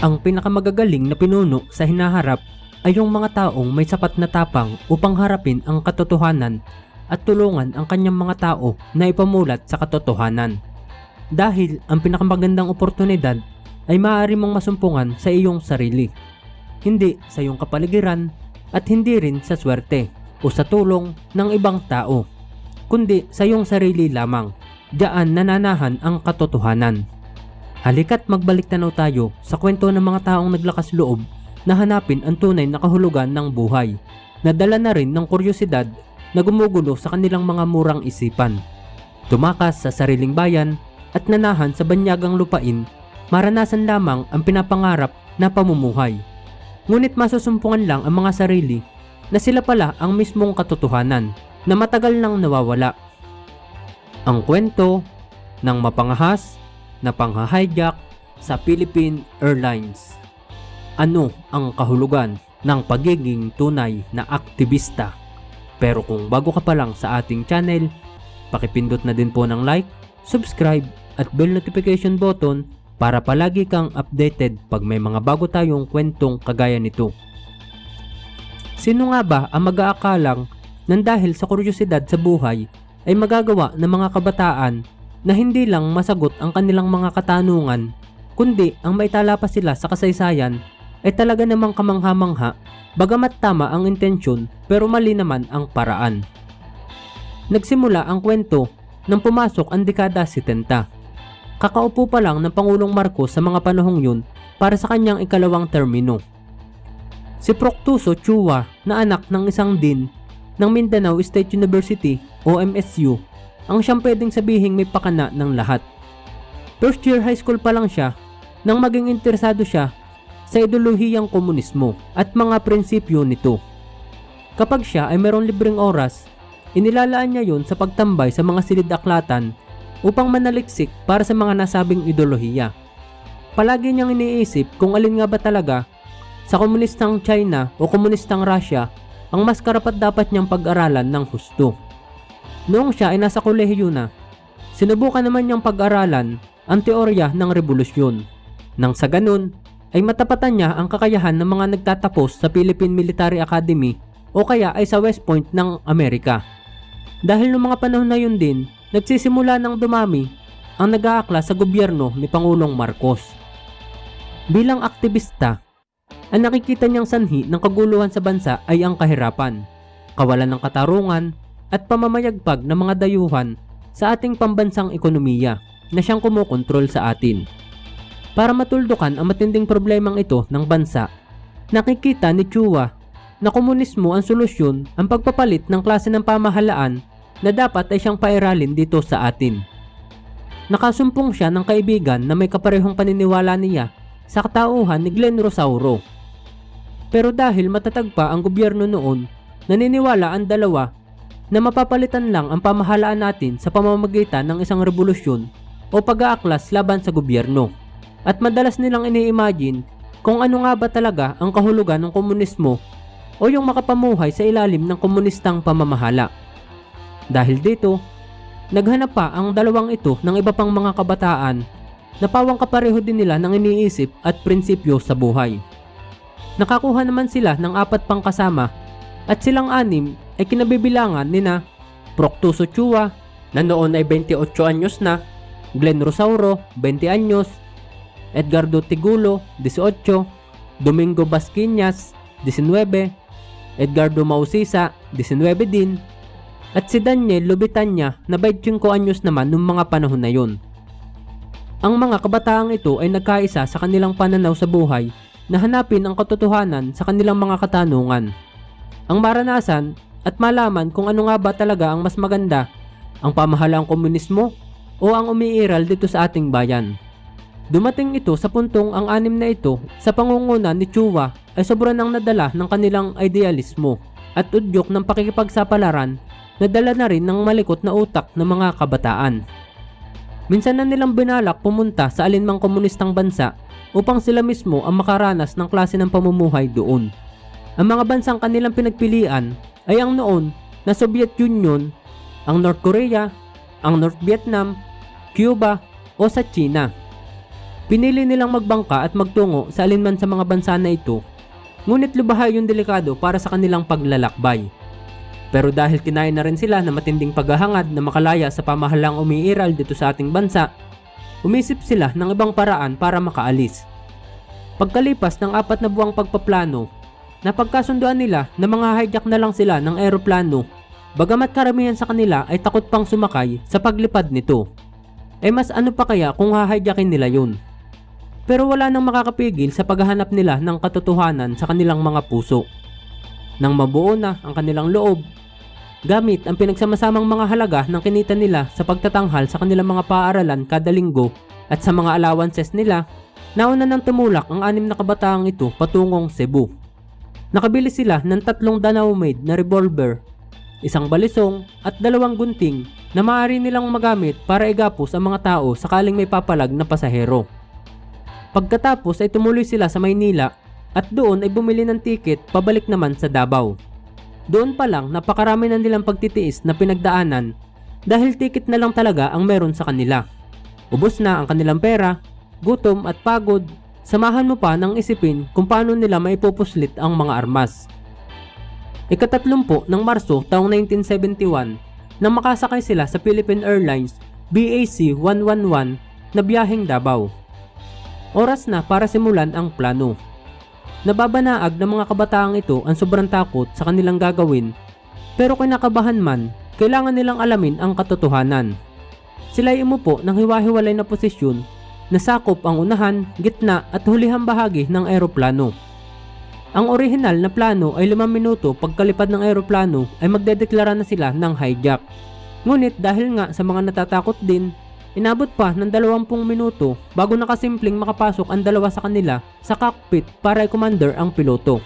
Ang pinakamagagaling na pinuno sa hinaharap ay yung mga taong may sapat na tapang upang harapin ang katotohanan at tulungan ang kanyang mga tao na ipamulat sa katotohanan. Dahil ang pinakamagandang oportunidad ay maaari mong masumpungan sa iyong sarili, hindi sa iyong kapaligiran at hindi rin sa swerte o sa tulong ng ibang tao, kundi sa iyong sarili lamang. Diyan nananahan ang katotohanan. Halika't magbalik tanaw tayo sa kwento ng mga taong naglakas loob na hanapin ang tunay na kahulugan ng buhay. Nadala na rin ng kuryosidad na gumugulo sa kanilang mga murang isipan. Tumakas sa sariling bayan at nanahan sa banyagang lupain, maranasan lamang ang pinapangarap na pamumuhay. Ngunit masusumpungan lang ang mga sarili na sila pala ang mismong katotohanan na matagal nang nawawala. Ang kwento ng mapangahas na panghahijack sa Philippine Airlines. Ano ang kahulugan ng pagiging tunay na aktivista? Pero kung bago ka pa lang sa ating channel, pakipindot na din po ng like, subscribe at bell notification button para palagi kang updated pag may mga bago tayong kwentong kagaya nito. Sino nga ba ang mag-aakalang nang dahil sa kuryosidad sa buhay ay magagawa ng mga kabataan na hindi lang masagot ang kanilang mga katanungan, kundi ang maitala pa sila sa kasaysayan ay talaga namang kamangha-mangha bagamat tama ang intensyon pero mali naman ang paraan. Nagsimula ang kwento nang pumasok ang dekada 70. Kakaupo pa lang ng Pangulong Marcos sa mga panahong yun para sa kanyang ikalawang termino. Si Proctuso Chua na anak ng isang din ng Mindanao State University o MSU ang siyang pwedeng sabihing may pakana ng lahat. First year high school pa lang siya nang maging interesado siya sa ideolohiyang komunismo at mga prinsipyo nito. Kapag siya ay mayroong libreng oras, inilalaan niya yon sa pagtambay sa mga silid-aklatan upang manaliksik para sa mga nasabing ideolohiya. Palagi niyang iniisip kung alin nga ba talaga sa komunistang China o komunistang Russia ang mas karapat dapat niyang pag-aralan ng husto. Noong siya ay nasa kolehiyo na, sinubukan naman niyang pag-aralan ang teorya ng revolusyon. Nang sa ganun, ay matapatan niya ang kakayahan ng mga nagtatapos sa Philippine Military Academy o kaya ay sa West Point ng Amerika. Dahil noong mga panahon na yun din, nagsisimula ng dumami ang nag-aakla sa gobyerno ni Pangulong Marcos. Bilang aktivista, ang nakikita niyang sanhi ng kaguluhan sa bansa ay ang kahirapan, kawalan ng katarungan at pamamayagpag ng mga dayuhan sa ating pambansang ekonomiya na siyang kumokontrol sa atin. Para matuldukan ang matinding problemang ito ng bansa, nakikita ni Chua na komunismo ang solusyon ang pagpapalit ng klase ng pamahalaan na dapat ay siyang pairalin dito sa atin. Nakasumpong siya ng kaibigan na may kaparehong paniniwala niya sa katauhan ni Glenn Rosauro. Pero dahil matatag pa ang gobyerno noon, naniniwala ang dalawa na mapapalitan lang ang pamahalaan natin sa pamamagitan ng isang revolusyon o pag-aaklas laban sa gobyerno. At madalas nilang ini-imagine kung ano nga ba talaga ang kahulugan ng komunismo o yung makapamuhay sa ilalim ng komunistang pamamahala. Dahil dito, naghanap pa ang dalawang ito ng iba pang mga kabataan na pawang kapareho din nila ng iniisip at prinsipyo sa buhay. Nakakuha naman sila ng apat pang kasama at silang anim ay kinabibilangan ni na Proctuso Chua na noon ay 28 anyos na, Glenn Rosauro 20 anyos, Edgardo Tigulo 18, Domingo Basquiñas 19, Edgardo Mausisa 19 din, at si Daniel Lubitanya na 25 anyos naman nung mga panahon na yun. Ang mga kabataang ito ay nagkaisa sa kanilang pananaw sa buhay na hanapin ang katotohanan sa kanilang mga katanungan. Ang maranasan at malaman kung ano nga ba talaga ang mas maganda, ang pamahalaang komunismo o ang umiiral dito sa ating bayan. Dumating ito sa puntong ang anim na ito sa pangunguna ni Chua ay sobrang nang nadala ng kanilang idealismo at udyok ng pakikipagsapalaran na dala na rin ng malikot na utak ng mga kabataan. Minsan na nilang binalak pumunta sa alinmang komunistang bansa upang sila mismo ang makaranas ng klase ng pamumuhay doon. Ang mga bansang kanilang pinagpilian ay ang noon na Soviet Union, ang North Korea, ang North Vietnam, Cuba o sa China. Pinili nilang magbangka at magtungo sa alinman sa mga bansa na ito, ngunit lubahay yung delikado para sa kanilang paglalakbay. Pero dahil kinaya na rin sila na matinding paghahangad na makalaya sa pamahalang umiiral dito sa ating bansa, umisip sila ng ibang paraan para makaalis. Pagkalipas ng apat na buwang pagpaplano, napagkasunduan nila na mga hijack na lang sila ng eroplano bagamat karamihan sa kanila ay takot pang sumakay sa paglipad nito. Eh mas ano pa kaya kung hahijackin nila yun? Pero wala nang makakapigil sa paghahanap nila ng katotohanan sa kanilang mga puso. Nang mabuo na ang kanilang loob, gamit ang pinagsamasamang mga halaga ng kinita nila sa pagtatanghal sa kanilang mga paaralan kada linggo at sa mga allowances nila, nauna nang tumulak ang anim na kabataang ito patungong Cebu. Nakabili sila ng tatlong Danao made na revolver, isang balisong at dalawang gunting na maaari nilang magamit para igapos ang mga tao sakaling may papalag na pasahero. Pagkatapos ay tumuloy sila sa Maynila at doon ay bumili ng tiket pabalik naman sa Davao. Doon pa lang napakarami na nilang pagtitiis na pinagdaanan dahil tiket na lang talaga ang meron sa kanila. Ubos na ang kanilang pera, gutom at pagod, samahan mo pa ng isipin kung paano nila maipupuslit ang mga armas. Ikatatlumpo ng Marso taong 1971 nang makasakay sila sa Philippine Airlines BAC 111 na biyaheng Davao. Oras na para simulan ang plano. Nababanaag ng mga kabataang ito ang sobrang takot sa kanilang gagawin pero kinakabahan man, kailangan nilang alamin ang katotohanan. Sila ay umupo ng hiwa-hiwalay na posisyon na sakop ang unahan, gitna at hulihang bahagi ng eroplano. Ang orihinal na plano ay 5 minuto pagkalipad ng eroplano ay magdedeklara na sila ng hijack. Ngunit dahil nga sa mga natatakot din, inabot pa ng 20 minuto bago nakasimpleng makapasok ang dalawa sa kanila sa cockpit para i-commander ang piloto.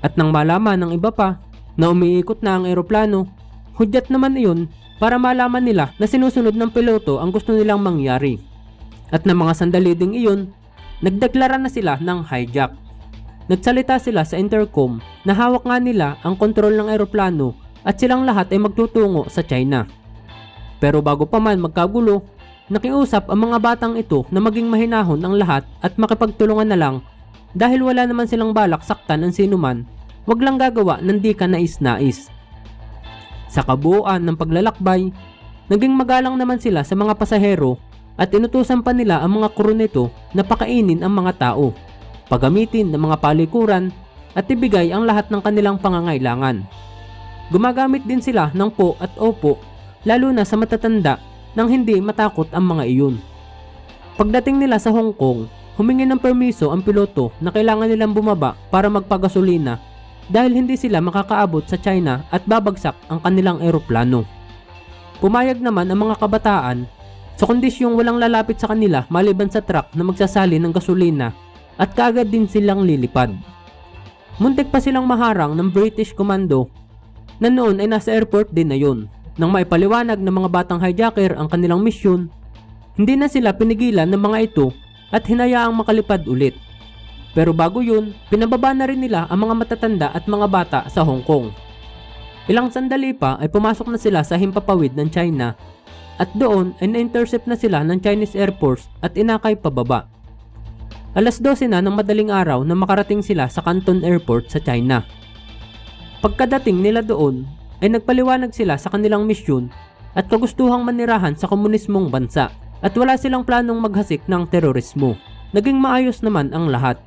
At nang malaman ng iba pa na umiikot na ang eroplano, hudyat naman iyon para malaman nila na sinusunod ng piloto ang gusto nilang mangyari. At ng mga sandali ding iyon, nagdeklara na sila ng hijack. Nagsalita sila sa intercom na hawak nga nila ang kontrol ng eroplano at silang lahat ay magtutungo sa China. Pero bago pa man magkagulo, nakiusap ang mga batang ito na maging mahinahon ang lahat at makipagtulungan na lang dahil wala naman silang balak saktan ang sinuman, wag lang gagawa ng di ka nais-nais. Sa kabuuan ng paglalakbay, naging magalang naman sila sa mga pasahero at inutusan pa nila ang mga crew nito na pakainin ang mga tao paggamitin ng mga palikuran at ibigay ang lahat ng kanilang pangangailangan. Gumagamit din sila ng po at opo lalo na sa matatanda nang hindi matakot ang mga iyon. Pagdating nila sa Hong Kong, humingi ng permiso ang piloto na kailangan nilang bumaba para magpagasolina dahil hindi sila makakaabot sa China at babagsak ang kanilang eroplano. Pumayag naman ang mga kabataan sa kondisyong walang lalapit sa kanila maliban sa truck na magsasali ng gasolina at kaagad din silang lilipad. Muntik pa silang maharang ng British Commando na noon ay nasa airport din na yun. Nang maipaliwanag ng mga batang hijacker ang kanilang misyon, hindi na sila pinigilan ng mga ito at hinayaang makalipad ulit. Pero bago yun, pinababa na rin nila ang mga matatanda at mga bata sa Hong Kong. Ilang sandali pa ay pumasok na sila sa himpapawid ng China at doon ay na-intercept na sila ng Chinese Air Force at inakay pababa. Alas 12 na ng madaling araw na makarating sila sa Canton Airport sa China. Pagkadating nila doon, ay nagpaliwanag sila sa kanilang misyon at kagustuhang manirahan sa komunismong bansa at wala silang planong maghasik ng terorismo. Naging maayos naman ang lahat.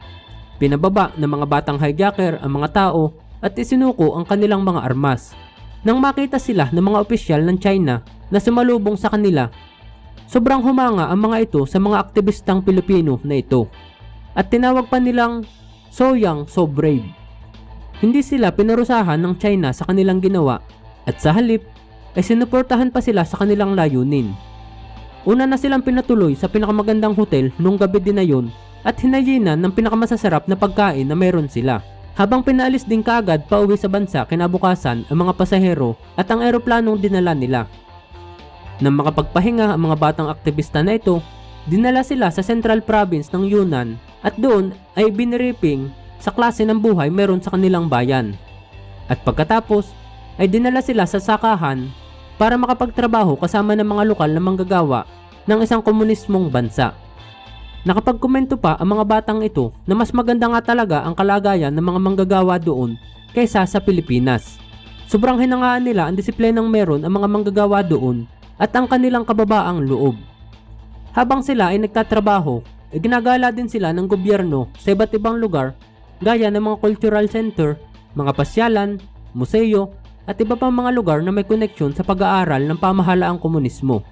Pinababa ng mga batang hijacker ang mga tao at isinuko ang kanilang mga armas. Nang makita sila ng mga opisyal ng China na sumalubong sa kanila, sobrang humanga ang mga ito sa mga aktivistang Pilipino na ito. At tinawag pa nilang So Young, So Brave. Hindi sila pinarusahan ng China sa kanilang ginawa at sa halip ay sinuportahan pa sila sa kanilang layunin. Una na silang pinatuloy sa pinakamagandang hotel nung gabi din na yun at hinayinan ng pinakamasasarap na pagkain na meron sila. Habang pinaalis din kaagad pa uwi sa bansa kinabukasan ang mga pasahero at ang eroplanong dinala nila. Nang makapagpahinga ang mga batang aktivista na ito, dinala sila sa Central Province ng Yunnan at doon ay biniriping sa klase ng buhay meron sa kanilang bayan. At pagkatapos ay dinala sila sa sakahan para makapagtrabaho kasama ng mga lokal na manggagawa ng isang komunismong bansa. Nakapagkomento pa ang mga batang ito na mas maganda nga talaga ang kalagayan ng mga manggagawa doon kaysa sa Pilipinas. Sobrang hinangaan nila ang disiplinang meron ang mga manggagawa doon at ang kanilang kababaang loob. Habang sila ay nagtatrabaho, ay ginagala din sila ng gobyerno sa iba't ibang lugar gaya ng mga cultural center, mga pasyalan, museo, at iba pang mga lugar na may koneksyon sa pag-aaral ng pamahalaang komunismo.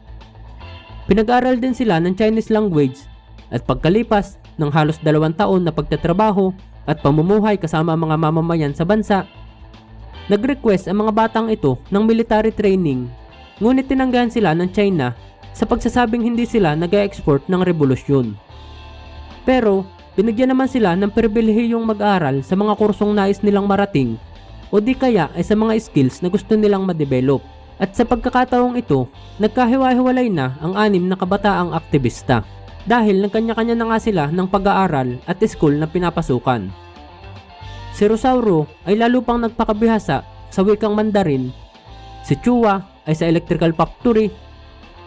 Pinag-aaral din sila ng Chinese language at pagkalipas ng halos dalawang taon na pagtatrabaho at pamumuhay kasama ang mga mamamayan sa bansa, nag-request ang mga batang ito ng military training ngunit tinanggahan sila ng China sa pagsasabing hindi sila nag-export ng revolusyon. Pero binigyan naman sila ng pribilehiyong mag-aral sa mga kursong nais nilang marating o di kaya ay sa mga skills na gusto nilang ma-develop. At sa pagkakataong ito, nagkahiwa-hiwalay na ang anim na kabataang aktivista dahil nagkanya-kanya na nga sila ng pag-aaral at school na pinapasukan. Si Rosauro ay lalo pang nagpakabihasa sa wikang Mandarin, si Chua ay sa Electrical Factory,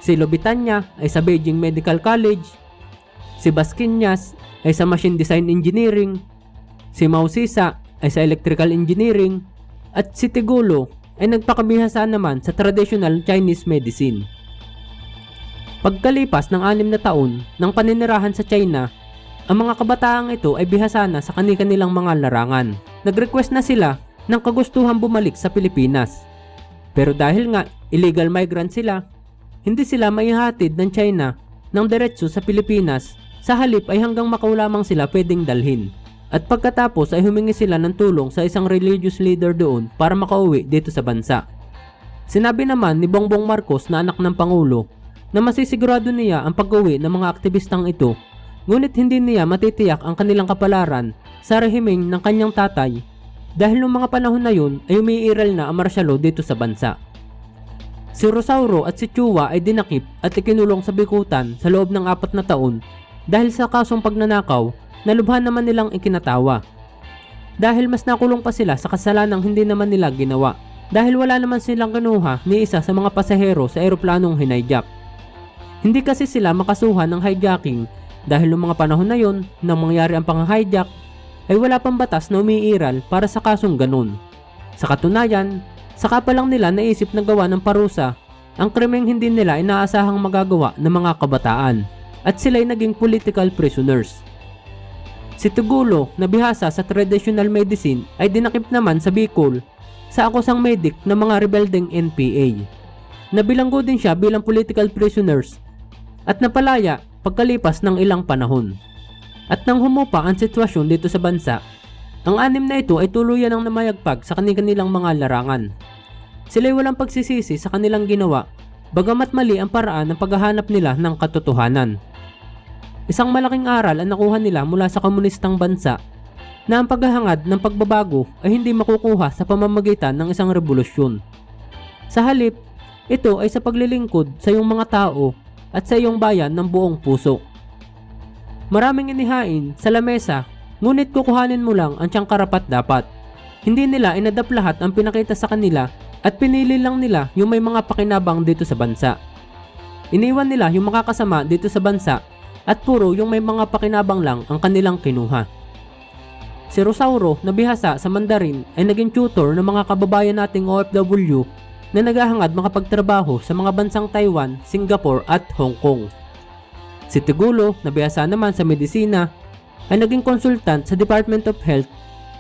si Lobitanya ay sa Beijing Medical College, si Basquinyas ay sa Machine Design Engineering, si Mausisa ay sa Electrical Engineering, at si Tigulo ay nagpakabihasa naman sa traditional Chinese medicine. Pagkalipas ng anim na taon ng paninirahan sa China, ang mga kabataang ito ay bihasa na sa kanilang mga larangan. Nag-request na sila ng kagustuhan bumalik sa Pilipinas. Pero dahil nga illegal migrant sila, hindi sila maihatid ng China ng diretso sa Pilipinas sa halip ay hanggang Macau lamang sila pwedeng dalhin. At pagkatapos ay humingi sila ng tulong sa isang religious leader doon para makauwi dito sa bansa. Sinabi naman ni Bongbong Marcos na anak ng Pangulo na masisigurado niya ang pag-uwi ng mga aktivistang ito ngunit hindi niya matitiyak ang kanilang kapalaran sa rehimeng ng kanyang tatay dahil noong mga panahon na yun ay umiiral na ang marsyalo dito sa bansa. Si Rosauro at si Chua ay dinakip at ikinulong sa bikutan sa loob ng apat na taon dahil sa kasong pagnanakaw na lubhan naman nilang ikinatawa. Dahil mas nakulong pa sila sa kasalanang hindi naman nila ginawa dahil wala naman silang kinuha ni isa sa mga pasahero sa eroplanong hinayjack. Hindi kasi sila makasuhan ng hijacking dahil noong mga panahon na yon nang mangyari ang pang-hijack ay wala pang batas na umiiral para sa kasong ganun. Sa katunayan, saka pa lang nila naisip na gawa ng parusa ang krimeng hindi nila inaasahang magagawa ng mga kabataan at sila'y naging political prisoners. Si Tugulo na bihasa sa traditional medicine ay dinakip naman sa Bicol sa akusang medic ng mga rebeldeng NPA. Nabilanggo din siya bilang political prisoners at napalaya pagkalipas ng ilang panahon. At nang humupa ang sitwasyon dito sa bansa, ang anim na ito ay tuluyan ng namayagpag sa kanilang mga larangan. Sila'y walang pagsisisi sa kanilang ginawa, bagamat mali ang paraan ng paghahanap nila ng katotohanan. Isang malaking aral ang nakuha nila mula sa komunistang bansa na ang paghahangad ng pagbabago ay hindi makukuha sa pamamagitan ng isang revolusyon. Sa halip, ito ay sa paglilingkod sa iyong mga tao at sa iyong bayan ng buong puso. Maraming inihain sa lamesa, ngunit kukuhanin mo lang ang tiyang karapat dapat. Hindi nila inadap lahat ang pinakita sa kanila at pinili lang nila yung may mga pakinabang dito sa bansa. Iniwan nila yung makakasama dito sa bansa at puro yung may mga pakinabang lang ang kanilang kinuha. Si Rosauro na bihasa sa Mandarin ay naging tutor ng mga kababayan nating OFW na naghahangad makapagtrabaho sa mga bansang Taiwan, Singapore at Hong Kong. Si Tigulo na bihasa naman sa medisina ay naging konsultant sa Department of Health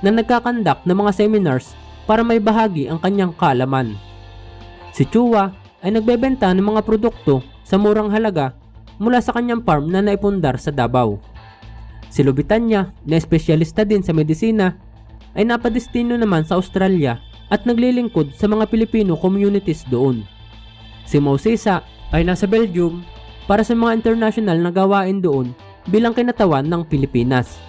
na nagkakandak ng mga seminars para may bahagi ang kanyang kaalaman. Si Chua ay nagbebenta ng mga produkto sa murang halaga mula sa kanyang farm na naipundar sa Davao. Si Lubitanya, na espesyalista din sa medisina, ay napadestino naman sa Australia at naglilingkod sa mga Pilipino communities doon. Si Mausisa ay nasa Belgium para sa mga international na gawain doon bilang kinatawan ng Pilipinas.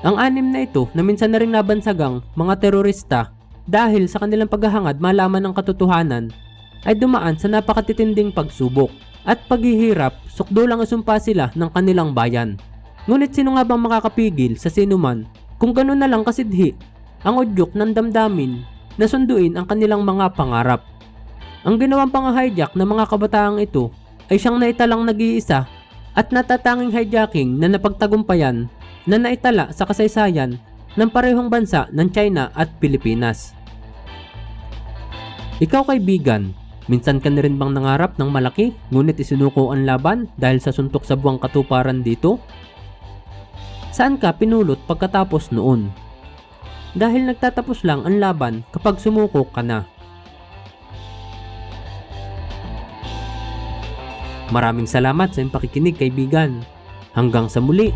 Ang anim na ito na minsan na rin nabansagang mga terorista dahil sa kanilang paghahangad malaman ng katotohanan ay dumaan sa napakatitinding pagsubok at paghihirap sukdo lang isumpa sila ng kanilang bayan. Ngunit sino nga bang makakapigil sa sinuman kung gano'n na lang kasidhi ang udyok ng damdamin na sunduin ang kanilang mga pangarap. Ang ginawang pang-hijack ng mga kabataang ito ay siyang naitalang nag-iisa at natatanging hijacking na napagtagumpayan na naitala sa kasaysayan ng parehong bansa ng China at Pilipinas. Ikaw kaibigan, minsan ka na rin bang nangarap ng malaki ngunit isinuko ang laban dahil sa suntok sa buwang katuparan dito? Saan ka pinulot pagkatapos noon? Dahil nagtatapos lang ang laban kapag sumuko ka na. Maraming salamat sa iyong pakikinig kaibigan. Hanggang sa muli.